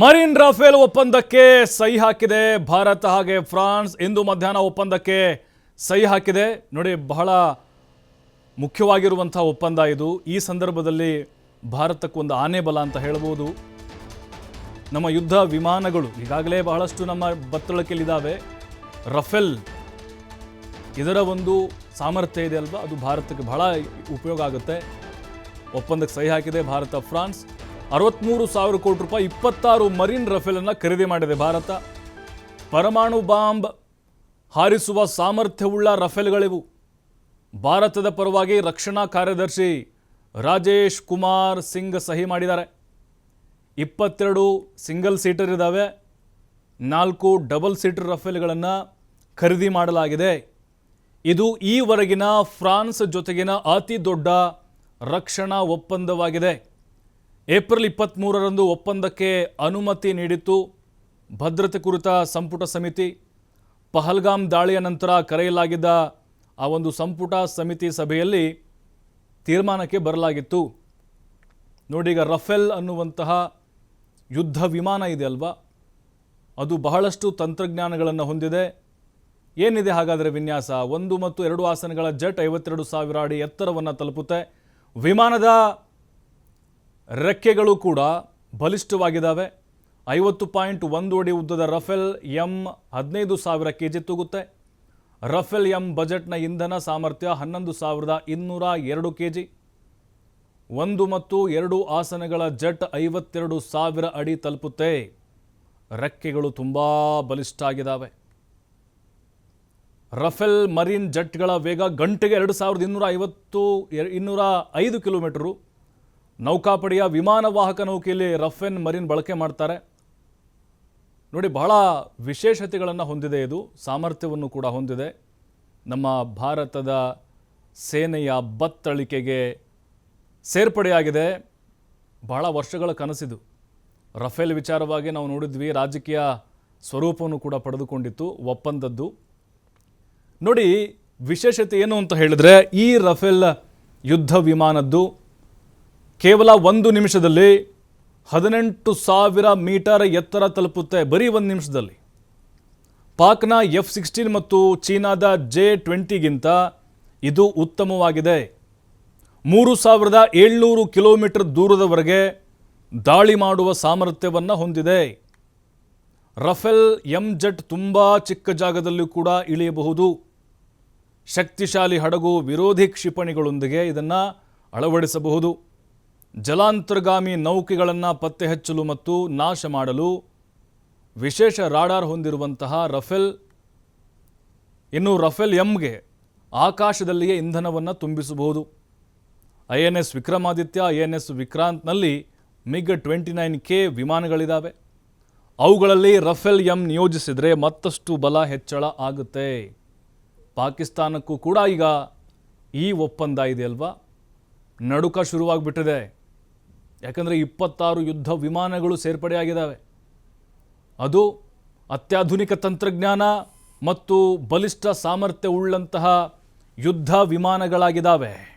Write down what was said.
Marine Rafael ಒಪ್ಪಂದಕ್ಕೆ ಸಹಿ ಹಾಕಿದೆ. ಭಾರತ ಹಾಗೆ ಫ್ರಾನ್ಸ್ ಇಂದು ಮಧ್ಯಾಹ್ನ ಒಪ್ಪಂದಕ್ಕೆ ಸಹಿ ಹಾಕಿದೆ. ನೋಡಿ, ಬಹಳ ಮುಖ್ಯವಾಗಿರುವಂಥ ಒಪ್ಪಂದ ಇದು. ಈ ಸಂದರ್ಭದಲ್ಲಿ ಭಾರತಕ್ಕೊಂದು ಆನೆ ಬಲ ಅಂತ ಹೇಳ್ಬೋದು ನಮ್ಮ ಯುದ್ಧ ವಿಮಾನಗಳು ಈಗಾಗಲೇ ಬಹಳಷ್ಟು ನಮ್ಮ ಬತ್ತಳಿಕೆಯಲ್ಲಿದ್ದಾವೆ ರಫೇಲ್ ಇದರ ಒಂದು ಸಾಮರ್ಥ್ಯ ಇದೆ ಅಲ್ವಾ? ಅದು ಭಾರತಕ್ಕೆ ಬಹಳ ಉಪಯೋಗ ಆಗುತ್ತೆ. ಒಪ್ಪಂದಕ್ಕೆ ಸಹಿ ಹಾಕಿದೆ. ಭಾರತ, ಫ್ರಾನ್ಸ್ ಅರವತ್ತ್ಮೂರು ಸಾವಿರ ಕೋಟಿ ರೂಪಾಯಿ, ಇಪ್ಪತ್ತಾರು ಮರಿನ್ ರಫೇಲನ್ನು ಖರೀದಿ ಮಾಡಿದೆ ಭಾರತ. ಪರಮಾಣು ಬಾಂಬ್ ಹಾರಿಸುವ ಸಾಮರ್ಥ್ಯವುಳ್ಳ ರಫೇಲ್ಗಳಿವು. ಭಾರತದ ಪರವಾಗಿ ರಕ್ಷಣಾ ಕಾರ್ಯದರ್ಶಿ ರಾಜೇಶ್ ಕುಮಾರ್ ಸಿಂಗ್ ಸಹಿ ಮಾಡಿದ್ದಾರೆ. ಇಪ್ಪತ್ತೆರಡು ಸಿಂಗಲ್ ಸೀಟರ್ ಇದ್ದಾವೆ. ನಾಲ್ಕು ಡಬಲ್ ಸೀಟರ್ ರಫೇಲ್ಗಳನ್ನು ಖರೀದಿ ಮಾಡಲಾಗಿದೆ. ಇದು ಈವರೆಗಿನ ಫ್ರಾನ್ಸ್ ಜೊತೆಗಿನ ಅತಿ ದೊಡ್ಡ ರಕ್ಷಣಾ ಒಪ್ಪಂದವಾಗಿದೆ. ಏಪ್ರಿಲ್ ಇಪ್ಪತ್ತ್ಮೂರರಂದು ಒಪ್ಪಂದಕ್ಕೆ ಅನುಮತಿ ನೀಡಿತ್ತು. ಭದ್ರತೆ ಕುರಿತ ಸಂಪುಟ ಸಮಿತಿ. ಪಹಲ್ಗಾಮ್ ದಾಳಿಯ ನಂತರ ಕರೆಯಲಾಗಿದ್ದ ಆ ಒಂದು ಸಂಪುಟ ಸಮಿತಿ ಸಭೆಯಲ್ಲಿ ತೀರ್ಮಾನಕ್ಕೆ ಬರಲಾಗಿತ್ತು. ನೋಡಿ ಈಗ ರಫೇಲ್ ಅನ್ನುವಂತಹ ಯುದ್ಧ ವಿಮಾನ ಇದೆ ಅಲ್ವಾ? ಅದು ಬಹಳಷ್ಟು ತಂತ್ರಜ್ಞಾನಗಳನ್ನು ಹೊಂದಿದೆ. ಏನಿದೆ ಹಾಗಾದರೆ ವಿನ್ಯಾಸ? ಒಂದು ಮತ್ತು ಎರಡು ಆಸನಗಳ ಜೆಟ್ ಐವತ್ತೆರಡು ಸಾವಿರ ಅಡಿ ಎತ್ತರವನ್ನು ತಲುಪುತ್ತೆ. ವಿಮಾನದ ರೆಕ್ಕೆಗಳು ಕೂಡ ಬಲಿಷ್ಠವಾಗಿದ್ದಾವೆ. ಐವತ್ತು ಪಾಯಿಂಟ್ ಒಂದು ಅಡಿ ಉದ್ದದ ರಫೇಲ್ ಎಂ ಹದಿನೈದು ಸಾವಿರ ಕೆ ಜಿ ತೂಗುತ್ತೆ. ರಫೇಲ್ ಎಂ ಬಜೆಟ್ನ ಇಂಧನ ಸಾಮರ್ಥ್ಯ ಹನ್ನೊಂದು ಸಾವಿರದ ಇನ್ನೂರ ಎರಡು ಕೆ ಜಿ ಒಂದು ಮತ್ತು ಎರಡು ಆಸನಗಳ ಜೆಟ್ ಐವತ್ತೆರಡು ಸಾವಿರ ಅಡಿ ತಲುಪುತ್ತೆ. ರೆಕ್ಕೆಗಳು ತುಂಬ ಬಲಿಷ್ಠ ಆಗಿದ್ದಾವೆ ರಫೇಲ್ ಮರೀನ್ ಜೆಟ್ಗಳ ವೇಗ ಗಂಟೆಗೆ ಎರಡು ಸಾವಿರದ ಇನ್ನೂರ ಐವತ್ತು, ಇನ್ನೂರ ಐದು ಕಿಲೋಮೀಟರು. ನೌಕಾಪಡೆಯ ವಿಮಾನವಾಹಕ ನೌಕೆಯಲ್ಲಿ ರಫ್ ಆ್ಯಂಡ್ ಮರಿನ್ ಬಳಕೆ ಮಾಡ್ತಾರೆ. ನೋಡಿ, ಬಹಳ ವಿಶೇಷತೆಗಳನ್ನು ಹೊಂದಿದೆ ಇದು, ಸಾಮರ್ಥ್ಯವನ್ನು ಕೂಡ ಹೊಂದಿದೆ. ನಮ್ಮ ಭಾರತದ ಸೇನೆಯ ಬತ್ತಳಿಕೆಗೆ ಸೇರ್ಪಡೆಯಾಗಿದೆ. ಬಹಳ ವರ್ಷಗಳ ಕನಸಿದು. ರಫೇಲ್ ವಿಚಾರವಾಗಿ ನಾವು ನೋಡಿದ್ವಿ, ರಾಜಕೀಯ ಸ್ವರೂಪವನ್ನು ಕೂಡ ಪಡೆದುಕೊಂಡಿತ್ತು, ಒಪ್ಪಂದದ್ದು. ನೋಡಿ, ವಿಶೇಷತೆ ಏನು ಅಂತ ಹೇಳಿದ್ರೆ, ಈ ರಫೇಲ್ ಯುದ್ಧ ವಿಮಾನದ್ದು ಕೇವಲ ಒಂದು ನಿಮಿಷದಲ್ಲಿ ಹದಿನೆಂಟು ಸಾವಿರ ಮೀಟರ್ ಎತ್ತರ ತಲುಪುತ್ತೆ ಬರೀ ಒಂದು ನಿಮಿಷದಲ್ಲಿ. ಪಾಕ್ನ ಎಫ್ ಸಿಕ್ಸ್ಟೀನ್ ಮತ್ತು ಚೀನಾದ ಜೆ ಟ್ವೆಂಟಿಗಿಂತ ಇದು ಉತ್ತಮವಾಗಿದೆ. ಮೂರು ಸಾವಿರದ ಏಳ್ನೂರು ಕಿಲೋಮೀಟರ್ ದೂರದವರೆಗೆ ದಾಳಿ ಮಾಡುವ ಸಾಮರ್ಥ್ಯವನ್ನು ಹೊಂದಿದೆ. ರಫೆಲ್ ಎಂ ಜೆಟ್ ತುಂಬ ಚಿಕ್ಕ ಜಾಗದಲ್ಲೂ ಕೂಡ ಇಳಿಯಬಹುದು. ಶಕ್ತಿಶಾಲಿ ಹಡಗು ವಿರೋಧಿ ಕ್ಷಿಪಣಿಗಳೊಂದಿಗೆ ಇದನ್ನು ಅಳವಡಿಸಬಹುದು. ಜಲಾಂತರ್ಗಾಮಿ ನೌಕೆಗಳನ್ನು ಪತ್ತೆ ಹಚ್ಚಲು ಮತ್ತು ನಾಶ ಮಾಡಲು ವಿಶೇಷ ರಾಡಾರ್ ಹೊಂದಿರುವಂತಹ ರಫೇಲ್, ಇನ್ನು ರಫೇಲ್ ಎಂಗೆ ಆಕಾಶದಲ್ಲಿಯೇ ಇಂಧನವನ್ನು ತುಂಬಿಸಬಹುದು. I N S Vikramaditya I N S ವಿಕ್ರಾಂತ್ನಲ್ಲಿ MiG twenty nine K ವಿಮಾನಗಳಿದ್ದಾವೆ ಅವುಗಳಲ್ಲಿ ರಫೇಲ್ ಎಂ ನಿಯೋಜಿಸಿದರೆ ಮತ್ತಷ್ಟು ಬಲ ಹೆಚ್ಚಳ ಆಗುತ್ತೆ. ಪಾಕಿಸ್ತಾನಕ್ಕೂ ಕೂಡ ಈಗ ಈ ಒಪ್ಪಂದ ಇದೆಯಲ್ವಾ? ನಡುಕ ಶುರುವಾಗ್ಬಿಟ್ಟಿದೆ. ಯಾಕಂದರೆ ಇಪ್ಪತ್ತಾರು ಯುದ್ಧ ವಿಮಾನಗಳು ಸೇರ್ಪಡೆಯಾಗಿದ್ದಾವೆ. ಅದು ಅತ್ಯಾಧುನಿಕ ತಂತ್ರಜ್ಞಾನ ಮತ್ತು ಬಲಿಷ್ಠ ಸಾಮರ್ಥ್ಯ ಉಳ್ಳಂತಹ ಯುದ್ಧ ವಿಮಾನಗಳಾಗಿದ್ದಾವೆ.